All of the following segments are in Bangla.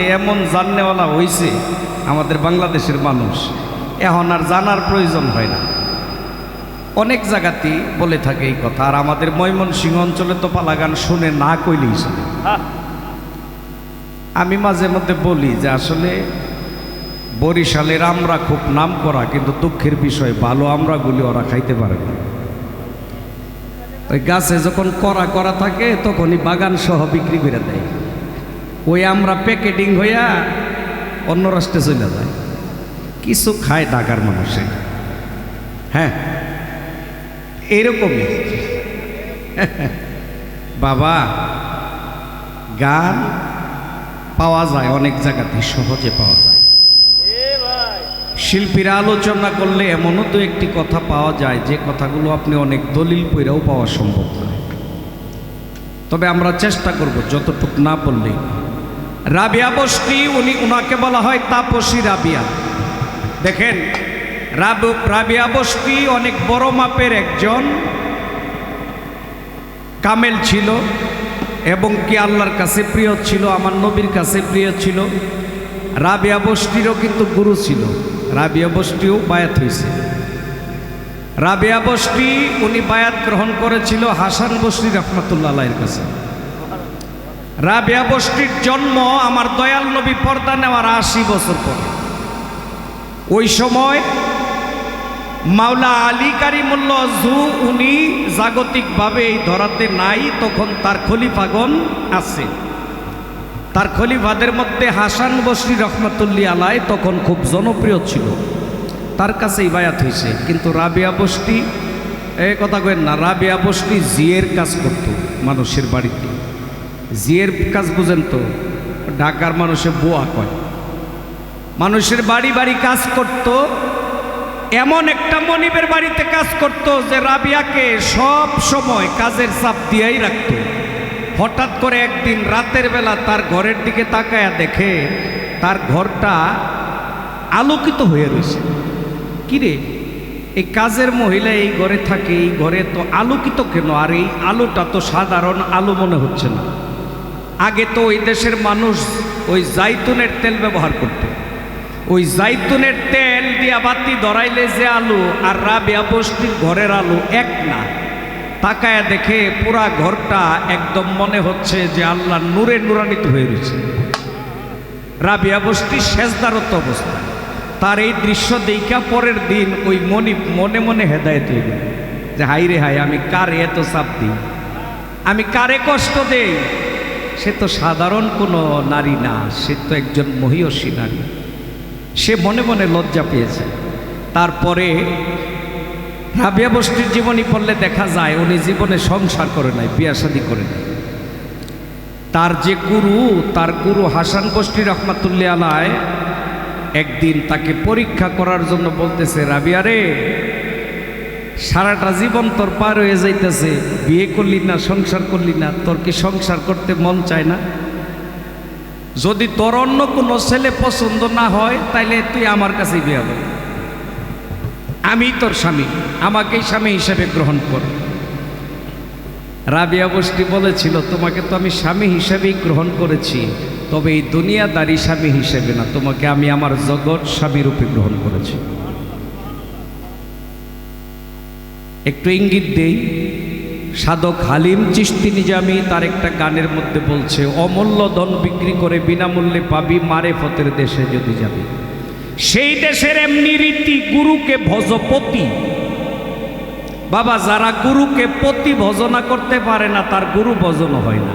জানতে এমন জাননেওয়ালা হয়েছে আমাদের বাংলাদেশের মানুষ এখন আর জানার প্রয়োজন হয় না। অনেক জায়গাতেই বলে থাকে এই কথা আর আমাদের ময়মনসিংহ অঞ্চলে তো পালা গান শুনে না কইলেই শুনে আমি মাঝে মধ্যে বলি যে আসলে বরিশালের আমরা খুব নাম করা কিন্তু দুঃখের বিষয় ভালো আমরাগুলি ওরা খাইতে পারে না। ওই গাছে যখন করা করা থাকে তখনই বাগান সহ বিক্রি করে দেয়। ওই আমরা প্যাকেটিং হইয়া অন্য রাষ্ট্রে চলে যায় কিছু খায় ঢাকার মানুষে। হ্যাঁ এরকমই। বাবা, গান পাওয়া যায়, অনেক জায়গাতে সহজে পাওয়া যায়। শিল্পীরা আলোচনা করলে এমনও তো একটি কথা পাওয়া যায়, যে কথাগুলো আপনি অনেক দলিল পইরাও পাওয়া সম্ভব নয়। তবে আমরা চেষ্টা করব, যতটুক না বললেই রাবিয়া বস্তি, উনি উনাকে বলা হয় তাপসী রাবিয়া। দেখেন, রাব, রাবিয়া বস্তি অনেক বড় মাপের একজন কামেল ছিল এবং কি আল্লাহর কাছে প্রিয় ছিল, আমার নবীর কাছে প্রিয় ছিল। রাবিয়া বস্তিরও কিন্তু গুরু ছিল। রাবিয়া বস্তিও বায়াত হয়েছে রাবিয়া বস্তি, উনি বায়াত গ্রহণ করেছিল হাসান বস্তি রহমতুল্লাহ কাছে। রাবিয়া বস্তির জন্ম আমার দয়াল নবী পর্দা নেওয়ার আশি বছর পরে। ওই সময় মাওলা আলী কারিমুল্লাহ জু উনি জাগতিকভাবে এই ধরাতে নাই, তখন তার খলিফাগণ আছে। তার খলিফাদের মধ্যে হাসান বসরি রহমতুল্লি আলাই তখন খুব জনপ্রিয় ছিল। তার কাছেই বায়াত হয়েছে, কিন্তু রাবিয়া বস্তি এ কথা কেন না রাবিয়া বস্তি জিয়ের কাজ করত মানুষের বাড়িতে। জিয়ের কাজ বুঝেন তো, ঢাকার মানুষে বোয়া কয়। মানুষের বাড়ি বাড়ি কাজ করত, এমন একটা মনিবের বাড়িতে কাজ করত যে রাবিয়াকে সব সময় কাজের চাপ দিয়েই রাখত। হঠাৎ করে একদিন রাতের বেলা তার ঘরের দিকে তাকায়া দেখে তার ঘরটা আলোকিত হয়ে রয়েছে। কিরে, এই কাজের মহিলা এই ঘরে থাকে, এই ঘরে তো আলোকিত কেন? আর এই আলোটা তো সাধারণ আলো মনে হচ্ছে না। আগে তো ওই দেশের মানুষ ওই জাইতুনের তেল ব্যবহার করত। ওই জাইতুনের তেল দিয়া বাতি ধরাইলে যে আলো আর রাবিয়া বস্তির ঘরের আলো এক না। তাকায় দেখে পুরা ঘরটা একদম মনে হচ্ছে যে আল্লাহ নূরে নুরানিত হয়ে রয়েছে। রাবিয়া বস্তি শেষদারত অবস্থা। তার এই দৃশ্য দেখা পরের দিন ওই মনি মনে মনে হেদায়ত হইল যে হাই রে হাই আমি কারে এত চাপ দিই? আমি কারে কষ্ট দেই? সে তো সাধারণ কোনো নারী না, সে তো একজন মহিয়সী নারী। সে মনে মনে লজ্জা পেয়েছে। তারপরে রাবিয়া বস্তির জীবনী পড়লে দেখা যায়, উনি জীবনে সংসার করে নাই, বিয়া শাদী করে নাই। তার যে গুরু, তার গুরু হাসান বস্তি রহমাতুল্লি আলায় একদিন তাকে পরীক্ষা করার জন্য বলতেছে, রাবিয়া রে সারাটা জীবন তোর পার হয়ে যাইতেছে। বিয়ে করলি না, সংসার করলি না, তোর কি সংসার করতে মন চায় না? যদি তোর অন্য কোনো ছেলে পছন্দ না হয়, তাইলে তুই আমার কাছেই বিয়ে হবে আমি তোর স্বামী, আমাকেই স্বামী হিসেবে গ্রহণ কর। রাবিয়া বস্তি বলেছিল, তোমাকে তো আমি স্বামী হিসেবেই গ্রহণ করেছি, তবে এই দুনিয়াদারি স্বামী হিসেবে না, তোমাকে আমি আমার জগৎ স্বামী রূপে গ্রহণ করেছি। একটু ইঙ্গিত দেই। সাধক হালিম চিস্তি নিজামি, তার একটা গানের মধ্যে বলছে, অমূল্য ধন বিক্রি করে বিনামূল্যে পাবি মারে ফতের দেশে যদি যাবি। সেই দেশের এমনি রীতি, গুরুকে ভজপতি বাবা, যারা গুরুকে পতি ভজনা করতে পারে না, তার গুরু ভজন হয় না।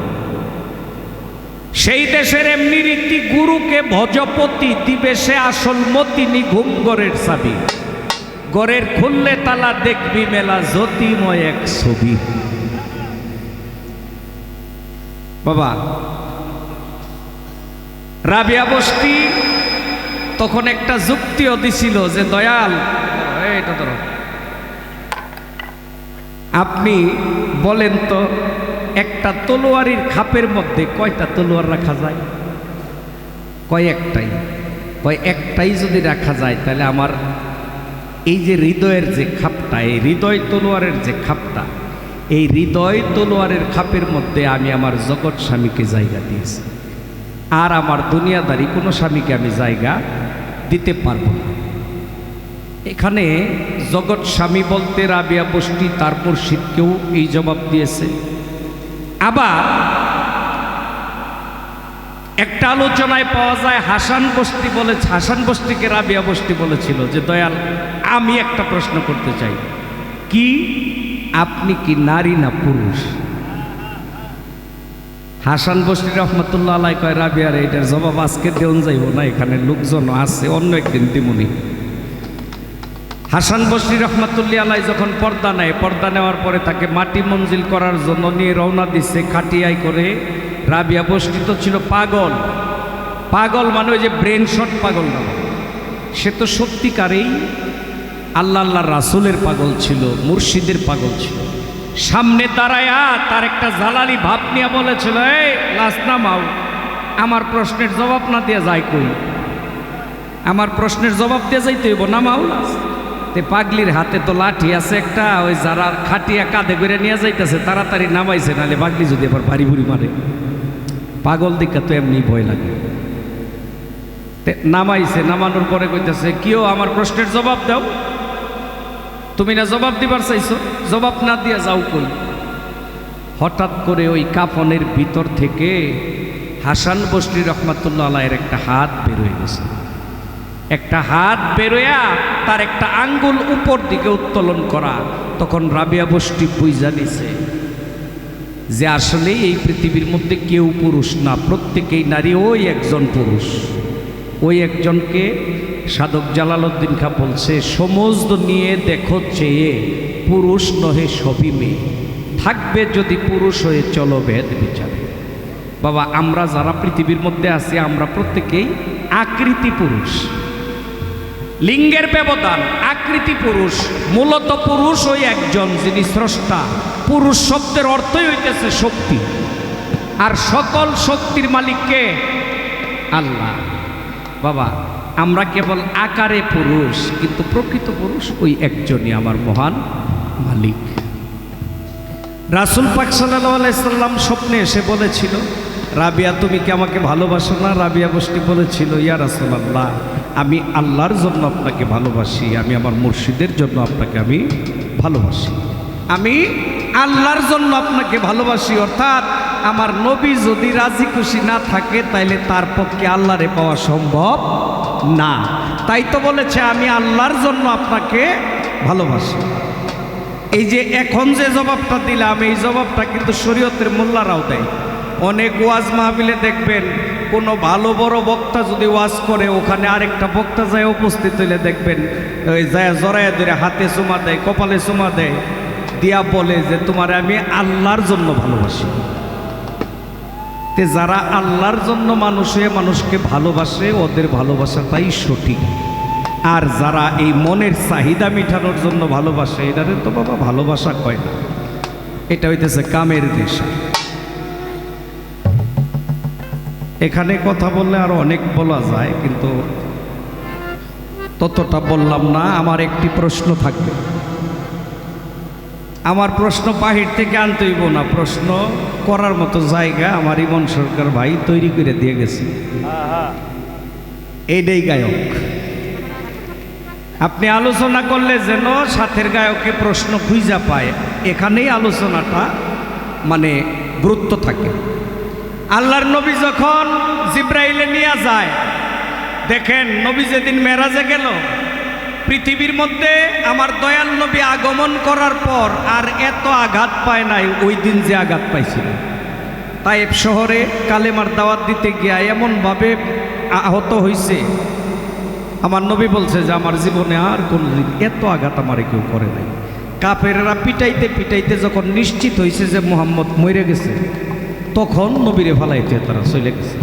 সেই দেশের এমনি রীতি, গুরুকে ভজপতি দিবে সে আসল মতি নিঘুম গড়ের গড়ের খুললে তালা দেখবি মেলা জ্যোতিময় এক ছবি। বাবা, রাবিয়া বস্তি তখন একটা যুক্তিও দিছিল যে, দয়াল এটা ধরো। আপনি বলেন তো, একটা তলোয়ারির খাপের মধ্যে কয়টা তলোয়ার রাখা যায়? কয় একটাই? কয় একটাই যদি রাখা যায়, তাহলে আমার এই যে হৃদয়ের যে খাপটা, এই হৃদয় তলোয়ারের যে খাপটা, এই হৃদয় তলোয়ারের খাপের মধ্যে আমি আমার জগৎ স্বামীকে জায়গা দিয়েছি। আর আমার দুনিয়াদারি কোনো স্বামীকে আমি জায়গা দিতে পারব না। এখানে জগৎ স্বামী বলতে রাবিয়া বস্তি তার মুর্শিদকেও এই জবাব দিয়েছে। আবার একটা আলোচনায় পাওয়া যায় হাসান বস্তি বলেছে, হাসান বস্তিকে রাবিয়া বস্তি বলেছিল যে, দয়াল, আমি একটা প্রশ্ন করতে চাই। কি? আপনি কি নারী না পুরুষ? হাসান বস্তি রহমতুল্লাহ আলাই কয়, রাবিয়ার, এটার জবাব আজকে দেউন যাইব না, এখানে লোকজন আছে, অন্য একদিন দিমুনি। হাসান বসরি রহমাতুল্লি আলাই যখন পর্দা নেয়, পর্দা নেওয়ার পরে তাকে মাটি মঞ্জিল করার জন্য নিয়ে রওনা দিচ্ছে খাটিয়াই করে রাবিয়া বস্তি তো ছিল পাগল। পাগল মানে ওই যে ব্রেন শট পাগল না সে তো সত্যিকারেই আল্লাহ আল্লাহ রাসুলের পাগল ছিল, মুর্শিদের পাগল ছিল। সামনে দাঁড়ায়া তার একটা জালালি ভাব নিয়ে বলেছিল, এই লাস নামাও। আমার প্রশ্নের জবাব না দিয়ে যায় কই? আমার প্রশ্নের জবাব দিয়ে যাইতে হইব, নামাও লাস তে পাগলির হাতে তো লাঠি আছে একটা, ওই যারা খাটিয়া কাঁধে করে নিয়ে যাইতেছে, তাড়াতাড়ি নামাইছে, নাহলে পাগলি যদি এবার বাড়ি বুড়ি মারে। পাগল দিকে তো এমনি ভয় লাগে। নামাইছে, নামানোর পরে কইতেছে, কিও, আমার প্রশ্নের জবাব দাও। তুমি না জবাব দিবার চাইছো? জবাব না দিয়া যাও কই? হঠাৎ করে ওই কাফনের ভিতর থেকে হাসান বসরি রহমাতুল্লাহ আলাইয়ের একটা হাত বের হয়ে গেছে। একটা হাত বেরোয়া, তার একটা আঙ্গুল উপর দিকে উত্তোলন করা। তখন রাবিয়া বস্তি বুঝা নিছে। যে আসলে এই পৃথিবীর মধ্যে কেউ পুরুষ না, প্রত্যেকেই নারী, ওই একজন পুরুষ। ওই একজনকে সাধক জালালউদ্দিন খা বলছে সমস্ত নিয়ে দেখো চেয়ে পুরুষ নহে সবই মেয়ে। থাকবে যদি পুরুষ হয়ে চলো ভেদ বিচারে। বাবা, আমরা যারা পৃথিবীর মধ্যে আছি, আমরা প্রত্যেকেই আকৃতি পুরুষ। লিঙ্গের ব্যবধান, আকৃতি পুরুষ, মূলত পুরুষ ওই একজন যিনি স্রষ্টা। পুরুষ শব্দের অর্থই হইতেছে শক্তি। আর সকল শক্তির মালিককে আল্লাহ। বাবা, আমরা কেবল আকারে পুরুষ, কিন্তু প্রকৃত পুরুষ ওই একজনই আমার মহান মালিক। রাসুল পাক আলাইসাল্লাম স্বপ্নে এসে বলেছিল রাবিয়া, তুমি কি আমাকে ভালোবাসো না? রাবিয়া বস্তি বলেছিল, ইয়া রাসুলাল্লাহ, আমি আল্লাহর জন্য আপনাকে ভালোবাসি, আমি আমার মুর্শিদের জন্য আপনাকে আমি ভালোবাসি। আমি আল্লাহর জন্য আপনাকে ভালোবাসি, অর্থাৎ আমার নবী যদি রাজি খুশি না থাকে, তাইলে তার পক্ষে আল্লাহরে পাওয়া সম্ভব না। তাই তো বলেছে, আমি আল্লাহর জন্য আপনাকে ভালোবাসি। এই যে এখন যে জবাবটা দিলাম, এই জবাবটা কিন্তু শরীয়তের মোল্লারাও দেয়। অনেক ওয়াজ মাহফিলে দেখবেন, কোনো ভালো বড় বক্তা যদি ওয়াজ করে, ওখানে আরেকটা বক্তা যায় উপস্থিত হইলে দেখবেন, ওই যায় জড়ায় ধরে হাতে চুমা দেয়, কপালে চুমা দেয়, দিয়া বলে যে, তোমার আমি আল্লাহর জন্য ভালোবাসি। তে যারা আল্লাহর জন্য মানুষ মানুষকে ভালোবাসে, ওদের ভালোবাসাটাই সঠিক। আর যারা এই মনের চাহিদা মিটানোর জন্য ভালোবাসে, এটারে তো বাবা ভালোবাসা কয় না। এটা হইতেছে কামের নেশা এখানে কথা বললে আরও অনেক বলা যায়, কিন্তু ততটা বললাম না, আমার একটি প্রশ্ন থাকবে। আমার প্রশ্ন বাহির থেকে আনতে হইব না, প্রশ্ন করার মতো জায়গা আমার ইমন সরকার ভাই তৈরি করে দিয়ে গেছে। এইটাই গায়ক। আপনি আলোচনা করলে যেন সাথের গায়কে প্রশ্ন খুঁজা পায়, এখানেই আলোচনাটা মানে গুরুত্ব থাকে। আল্লাহর নবী যখন জিব্রাইলে নিয়ে যায়, দেখেন নবী যেদিন মেরাজে গেল, পৃথিবীর মধ্যে আমার দয়াল নবী আগমন করার পর আর এত আঘাত পায় নাই, ওই দিন যে আঘাত পাইছিল। তাইব শহরে কালেমার দাওয়াত দিতে গিয়া এমনভাবে আহত হয়েছে আমার নবী বলছে যে, আমার জীবনে আর কোনো দিন এত আঘাত আমার কেউ করে নাই। কাপেরা পিটাইতে পিটাইতে যখন নিশ্চিত হয়েছে যে মোহাম্মদ মরে গেছে তখন নবীরে ফালাইতে তারা চলে গেছে।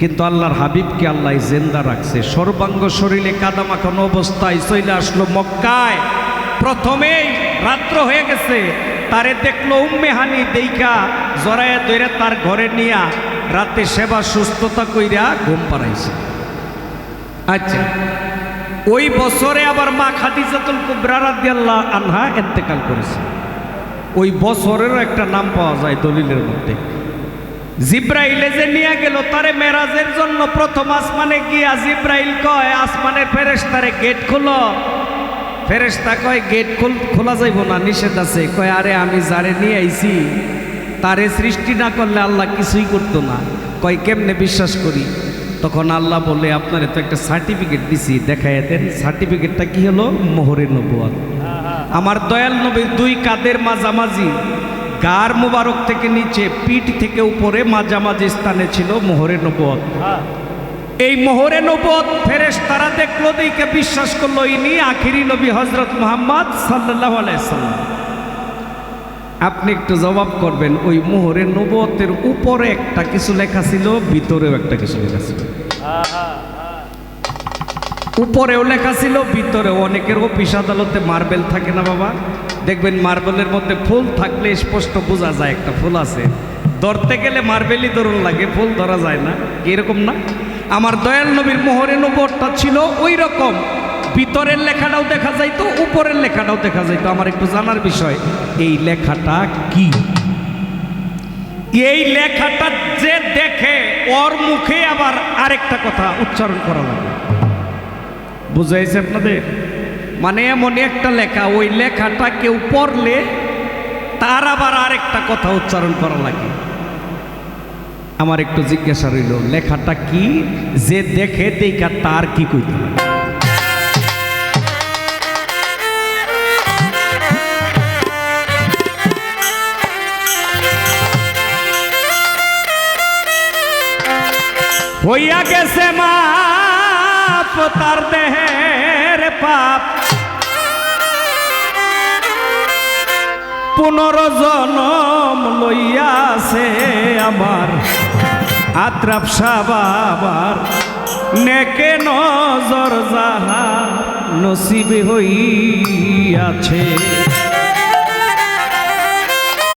কিন্তু আল্লাহর হাবিবকে আল্লাহ জেন্দা রাখছে। সর্বাঙ্গ শরীরে কাদামাখানো অবস্থায় চলে আসলো মক্কায়। প্রথমেই রাত্র হয়ে গেছে। তারে দেখল উম্মে হানি দেইকা জড়াইয়া দইরা তার ঘরে নিয়া রাতে সেবা সুস্থতা কইরা ঘুম পাড়াইছে। আচ্ছা ওই বছরে আবার মা খাদিজাতুল কুবরা রাদিয়াল্লাহ আনহা ইন্তেকাল করেছে। ওই বছরেরও একটা নাম পাওয়া যায় দলিলের মধ্যে। জিব্রাইলে যে নিয়ে গেল, তারে মেরাজের জন্য প্রথম আসমানে গিয়া জিব্রাইল কয়, আসমানের ফেরেশতারে গেট খুলো। ফেরেশতা কয়, গেট খুল খোলা যাইব না, নিষেধ আছে। কয়, আরে আমি যারে নিয়ে আইছি, তারে সৃষ্টি না করলে আল্লাহ কিছুই করতো না। কয়, কেমনে বিশ্বাস করি? তখন আল্লাহ বলে, আপনার তো একটা সার্টিফিকেট দিছি দেখাই দেন, সার্টিফিকেটটা কি হলো? মোহরে নবুয়াত। আমার দয়াল নবীর দুই কাদের মাঝামাঝি। গার মুবারক থেকে নিচে, পিঠ থেকে উপরে মাঝামাঝি স্থানে ছিল মোহরে নবুয়াত এই মোহরে নবত ফেরেশ তারা দেখল দিকে বিশ্বাস করল, ইনি আখিরি নবী হজরত মোহাম্মদ সাল্লাহ আলাইসাল্লাম আপনি একটু জবাব করবেন, ওই মোহরে নবতের উপরে একটা কিছু লেখা ছিল, ভিতরেও একটা কিছু লেখা ছিল। উপরেও লেখা ছিল, ভিতরেও। অনেকের অফিস আদালতে মার্বেল থাকে না বাবা? দেখবেন মার্বেলের মধ্যে ফুল থাকলে স্পষ্ট বোঝা যায় একটা ফুল আছে। ধরতে গেলে মার্বেলই ধরুন লাগে, ফুল ধরা যায় না। এরকম না? আমার দয়াল নবীর মোহরে নবরটা ছিল ওই রকম। ভিতরের লেখাটাও দেখা যাইতো, উপরের লেখাটাও দেখা যাইতো। আমার একটু জানার বিষয়, এই লেখাটা কি? এই লেখাটা যে দেখে ওর মুখে আবার আরেকটা কথা উচ্চারণ করা লাগে। বুঝাইছে আপনাদের? মানে এমন একটা লেখা, ওই লেখাটা কেউ পড়লে তার আবার আরেকটা কথা উচ্চারণ করা লাগে। আমার একটু জিজ্ঞাসা রইল, লেখাটা কি? যে দেখে দেখা তার কি কইতে হইয়া গেছে মাপ তার দেহের পাপ। পুনর্জনম লইয়াছে আমার। আত্রাপ বাবার নেকে নজর যাহা নসিবে হইয়াছে।